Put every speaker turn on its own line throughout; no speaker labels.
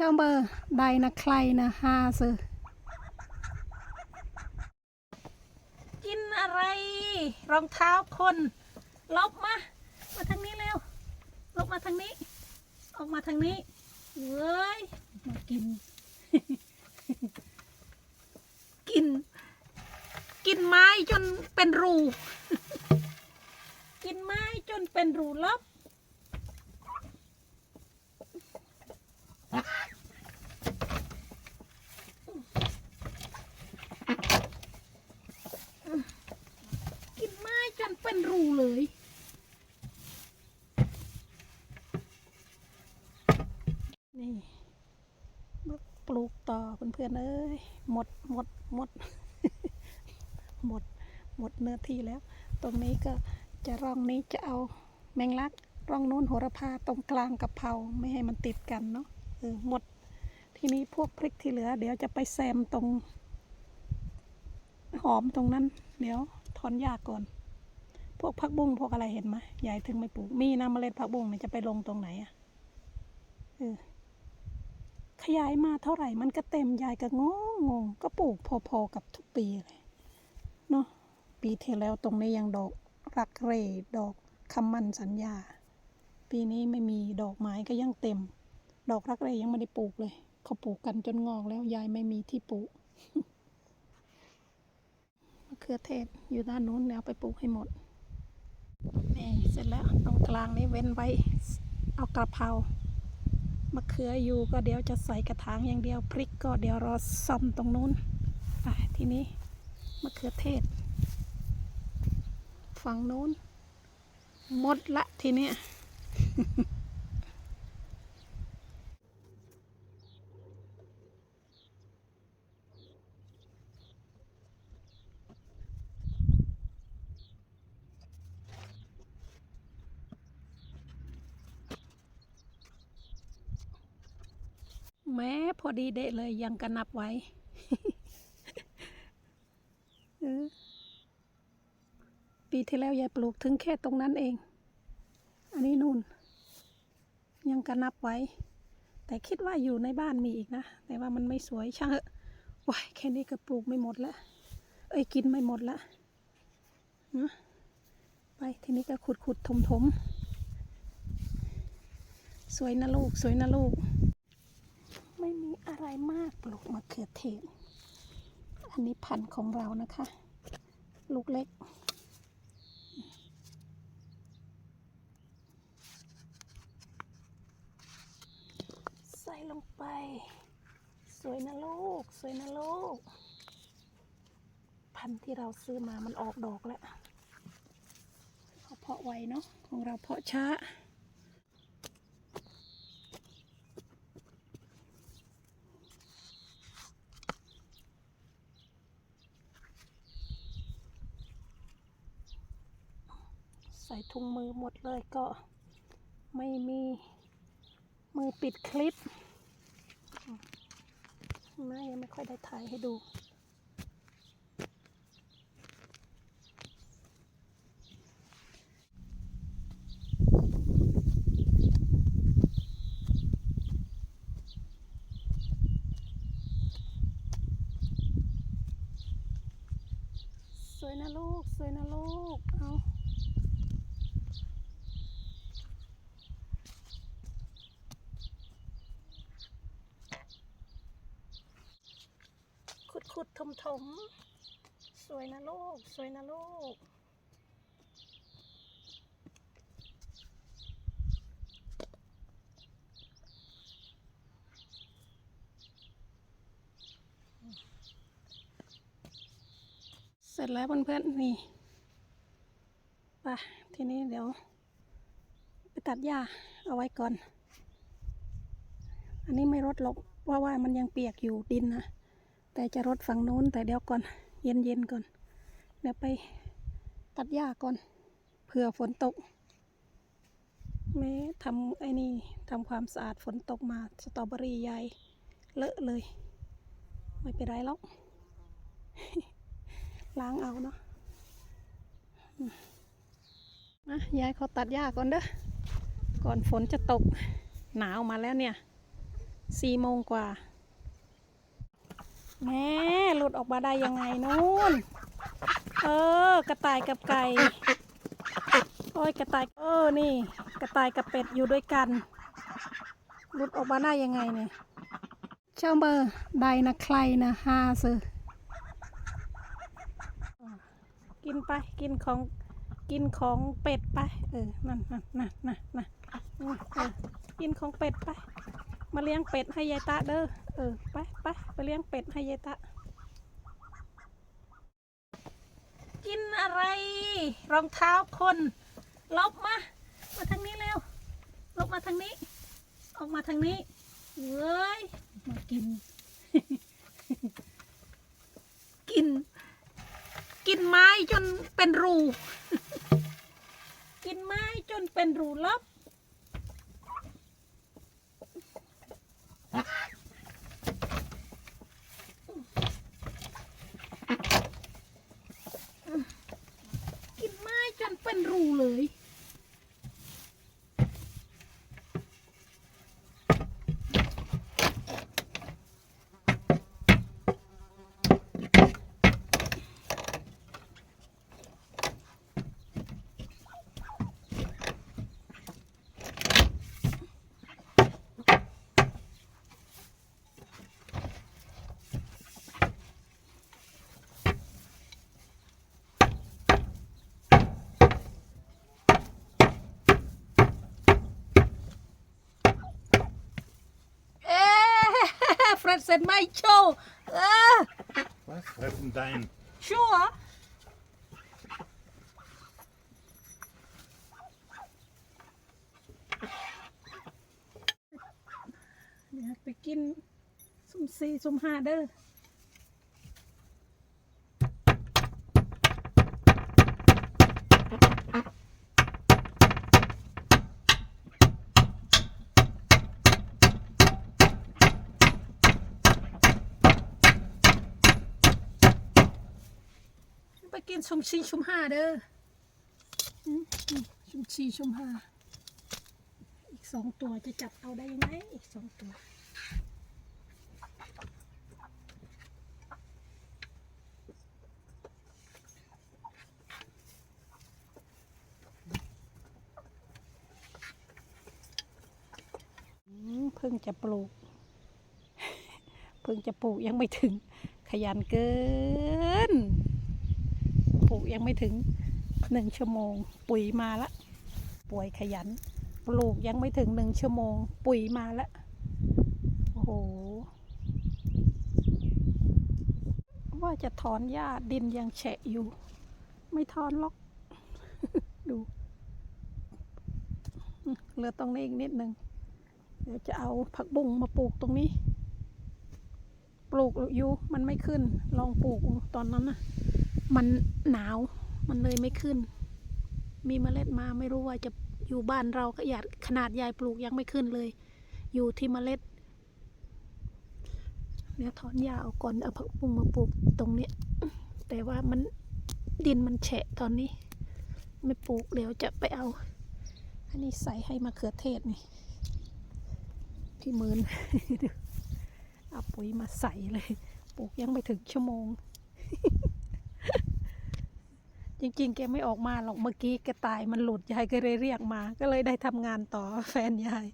เจ้าเบอร์ใดนะใครนะฮาซอกินอะไร รองเท้าคนลบมา มาทางนี้เร็วลบมาทางนี้ ออกมาทางนี้เว้ยมากิน กิน กินไม้จนเป็นรู กินไม้จนเป็นรูลบ กินไม้จน เป็นรูเลย นี่ปลูกต่อเพื่อนๆเอ้ยหมดหมดหมด หมดหมดเนื้อที่แล้ว ตรงนี้ก็จะร่องนี้จะเอาแมงลักร่องนู้นโหระพาตรงกลางกับเพราไม่ให้มันติดกันเนาะเออหมดทีนี้พวกพริกที่เหลือ เดี๋ยวจะไปแซมตรง หอมตรงนั้น เดี๋ยวถอนหญ้าก่อน พวกผักบุ้งพวกอะไรเห็นไหมยายถึงไม่ปลูก มีนะเมล็ดผักบุ้งเนี่ยจะไปลงตรงไหนอะเออขยายมาเท่าไหร่มันก็เต็มยายก็งงงงก็ปลูกพอๆกับทุกปีเลยเนาะปีที่แล้วตรงนี้ยังดอกรักเรดอกคำมันสัญญา ปีนี้ไม่มีดอกไม้ก็ยังเต็ม ดอกรักเรยังไม่ได้ปลูกเลย เขาปลูกกันจนงอกแล้วยายไม่มีที่ปลูกมะเขือเทศอยู่ด้านนู้นแล้วไปปลูกให้หมด ร็จแล้วตรงกลางนี้เว้นไว้เอากระเพรามะเขืออยู่ก็เดี๋ยวจะใส่กระถางอย่างเดียวพริกก็เดี๋ยวรอซ่อมตรงนู้นไปทีนี้มะเขือเทศ ฝั่งนู้นหมดละทีเนี้ย แม้พอดีเดะเลยยังกระนับไว้ปีที่แล้วยายปลูกถึงแค่ตรงนั้นเอง อันนี้นู่น ยังกระนับไว้ แต่คิดว่าอยู่ในบ้านมีอีกนะ แต่ว่ามันไม่สวยช่างเถอะว้ายแค่นี้ก็ปลูกไม่หมดละ เอ้ยกินไม่หมดละนะไปทีนี้ก็ขุดขุดถมถมๆสวยนะลูก สวยนะลูก ไม่มีอะไรมากปลูกมะเขือเทศ อันนี้พันธุ์ของเรานะคะ ลูกเล็ก ใส่ลงไป สวยนะลูก สวยนะลูก พันธุ์ที่เราซื้อมามันออกดอกแล้วเขาเพาะไวเนาะของเราเพาะช้า ใส่ถุงมือหม ดเลยก็ไม่มีมือปิดคลิปไม่ยังไม่ค่อยได้ถ่ายให้ดู สวยนะลูก สวยนะลูก เอา ขุดขุด ถมถมสวยนะลูก สวยนะลูก เสร็จแล้วเพื่อนๆนี่ไปทีนี้เดี๋ยว ไปตัดหญ้าเอาไว้ก่อน อันนี้ไม่รดหรอกว่าว่ามันยังเปียกอยู่ดินนะ แต่จะรดฝั่งนู้นแต่เดี๋ยวก่อน เย็นเย็นก่อน เดี๋ยวไปตัดหญ้าก่อนเผื่อฝนตก แม้ทำไอ้นี่ทำความสะอาดฝนตกมาสตรอเบอรี่ใหญ่เลอะเลย ไม่เป็นไรหรอกล้างเอาเนาะมนะยายเขาตัดหญ้าก่อนเด้อ ก่อนฝนจะตกหนาวมาแล้วเนี่ยสี่โมงกว่า แม่หลุดออกมาได้ยังไงนู่น เออ กระต่ายกับไก่ โอ้ยกระต่าย เออ นี่ กระต่ายกับเป็ดอยู่ด้วยกันหลุดออกมาได้ยังไงเนี่ยเจ้าเบอร์ใดนะใครนะฮาซือกินไป กินของ กินของเป็ดไป เออ นั่นนั่นนั่นนั่นนั่นเออเออกินของเป็ดไป มาเลี้ยงเป็ดให้ยายตาเด้อ เออ ไปไปไปเลี้ยงเป็ดให้ยายตากินอะไร รองเท้าคนลบมา มาทางนี้เร็วลบมาทางนี้ ออกมาทางนี้เว้ย มากิน กิน กินไม้จนเป็นรู กินไม้จนเป็นรูลบ กินไม้จน เป็นรูเลย เอ๊ะเฟรดเซนไม่โชว์เออ
Was? Fressen dein.
ชัวร์เดี๋ยวไปกินสุ่มสี่สุ่มห้าเด้อ ไปกินชุมชีชุมห้าเด้อชุมชีชุมห้าอีกสองตัวจะจับเอาได้ยังไงอีกสองตัวเพิ่งจะปลูก เพิ่งจะปลูกยังไม่ถึงขยันเกิน ลูกยังไม่ถึงหนึ่งชั่วโมง ปุ๋ยมาละป่วยขยัน ปลูกยังไม่ถึงหนึ่งชั่วโมง ปุ๋ยมาละโอ้โหว่าจะถอนหญ้าดินยังแฉะอยู่ ไม่ถอนหรอก ดู เหลือตรงนี้อีกนิดหนึ่งเดี๋ยวจะเอาผักบุ้งมาปลูกตรงนี้ ปลูกอยู่มันไม่ขึ้น ลองปลูกตอนนั้นนะ มันหนาว มันเลยไม่ขึ้น มีเมล็ดมาไม่รู้ว่าจะอยู่บ้านเราก็อยากขนาดยายปลูกยังไม่ขึ้นเลย อยู่ที่เมล็ดเดี๋ยถอนหญ้าเอาก่อนเอาผักบุ้งมาปลูกตรงเนี้ยแต่ว่ามันดินมันแฉะตอนนี้ ไม่ปลูกเดี๋ยวจะไปเอา อันนี้ใส่ให้มะเขือเทศนี่พี่หมืนเอาปุ๋ยมาใส่เลย ปลูกยังไม่ถึงชั่วโมง จริง ๆ แกไม่ออกมาหรอกเมื่อกี้แกตายมันหลุดยายก็เลยเรียกมา ก็เลยได้ทำงานต่อแฟนยาย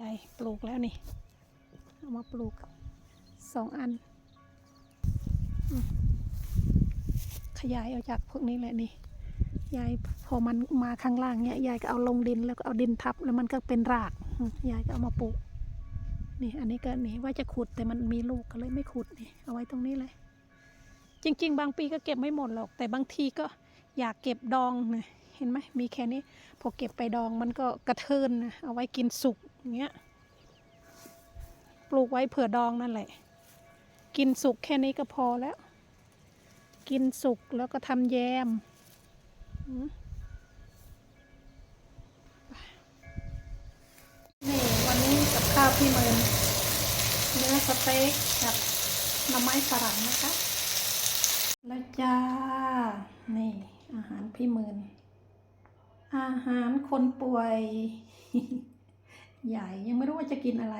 ยายปลูกแล้วนี่เอามาปลูกสองอัน ขยายออกจากพวกนี้แหละนี่ยายพอมันมาข้างล่างเนี่ยยายก็เอาลงดินแล้วก็เอาดินทับแล้วมันก็เป็นรากยายก็เอามาปลูกนี่อันนี้ก็นี่ว่าจะขุดแต่มันมีลูกก็เลยไม่ขุดนี่เอาไว้ตรงนี้เลย จริง ๆ บางปีก็เก็บไม่หมดหรอก แต่บางทีก็อยากเก็บดองนะเห็นไหมมีแค่นี้พอเก็บไปดองมันก็กระเทินนะเอาไว้กินสุกอย่างเงี้ยปลูกไว้เผื่อดองนั่นแหละ กินสุกแค่นี้ก็พอแล้ว กินสุกแล้วก็ทำแยมนี่วันนี้กับข้าวพี่เมินเนื้อสเต็กกับหน่อไม้ฝรั่งนะคะ แล้วจ้า นี่ อาหารพี่มืน อาหารคนป่วย ใหญ่ยังไม่รู้ว่าจะกินอะไร